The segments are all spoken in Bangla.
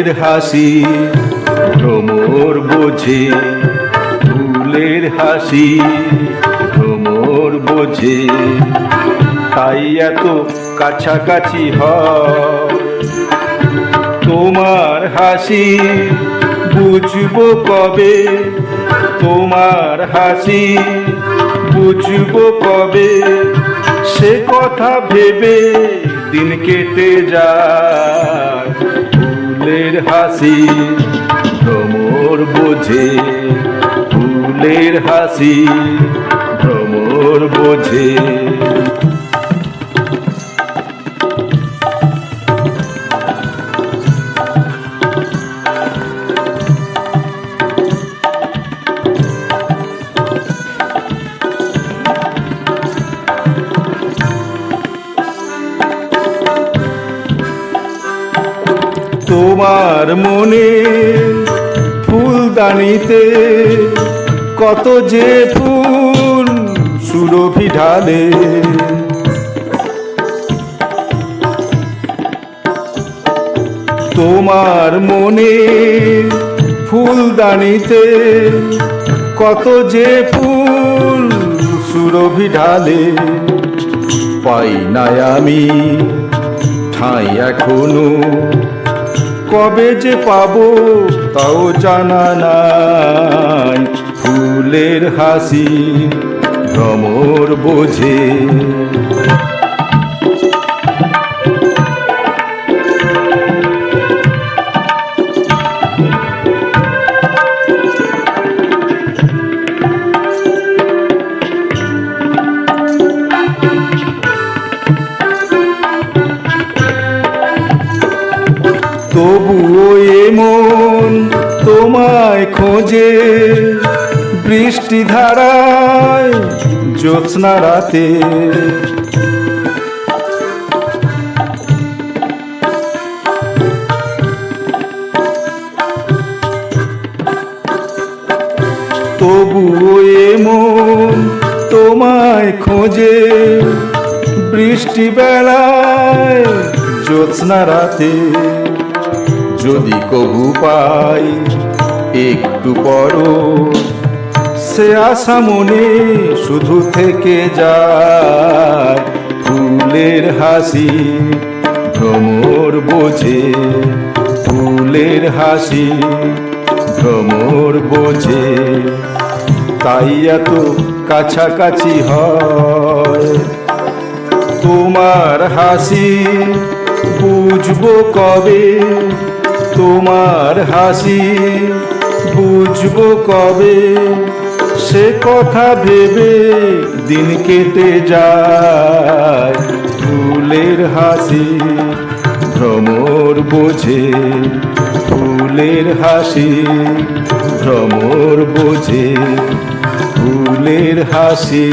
ফুলের হাসি, ভ্রমর বোঝে ফুলের হাসি, ভ্রমর বোঝে। তাই এত কাছাকাছি হ তোমার হাসি বুঝব কবে? তোমার হাসি বুঝব কবে? সে কথা ভেবে দিন কেটে যায়। ফুলের হাসি ভ্রমর বোঝে। ফুলের হাসি ভ্রমর বোঝে। তোমার মনে ফুলদানিতে কত যে ফুল সুরভি ঢালে। তোমার মনে ফুলদানিতে কত যে ফুল সুরভি ঢালে। পাই নাই আমি ঠাঁই এখনও কবে যে পাব তাও জানা নাই। ফুলের হাসি ভ্রমর বোঝে। এমন তোমায় খোঁজে, বৃষ্টি ধারায় জ্যোৎস্না রাতে। তবুও এমন তোমায় খোঁজে, বৃষ্টি বেলায় জ্যোৎস্না রাতে। যদি কবু পাই, একটু পর সে আশা মনে শুধু থেকে যায়। ফুলের হাসি ভ্রমর বোঝে, ফুলের হাসি ভ্রমর বোঝে। তাই এত কাছাকাছি হয়, তোমার হাসি বুঝব কবে? তোমার হাসি বুঝব কবে? সে কথা ভেবে দিন কেটে যায়। ফুলের হাসি ভ্রমর বোঝে, ফুলের হাসি ভ্রমর বোঝে, ফুলের হাসি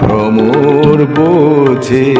ভ্রমর বোঝে।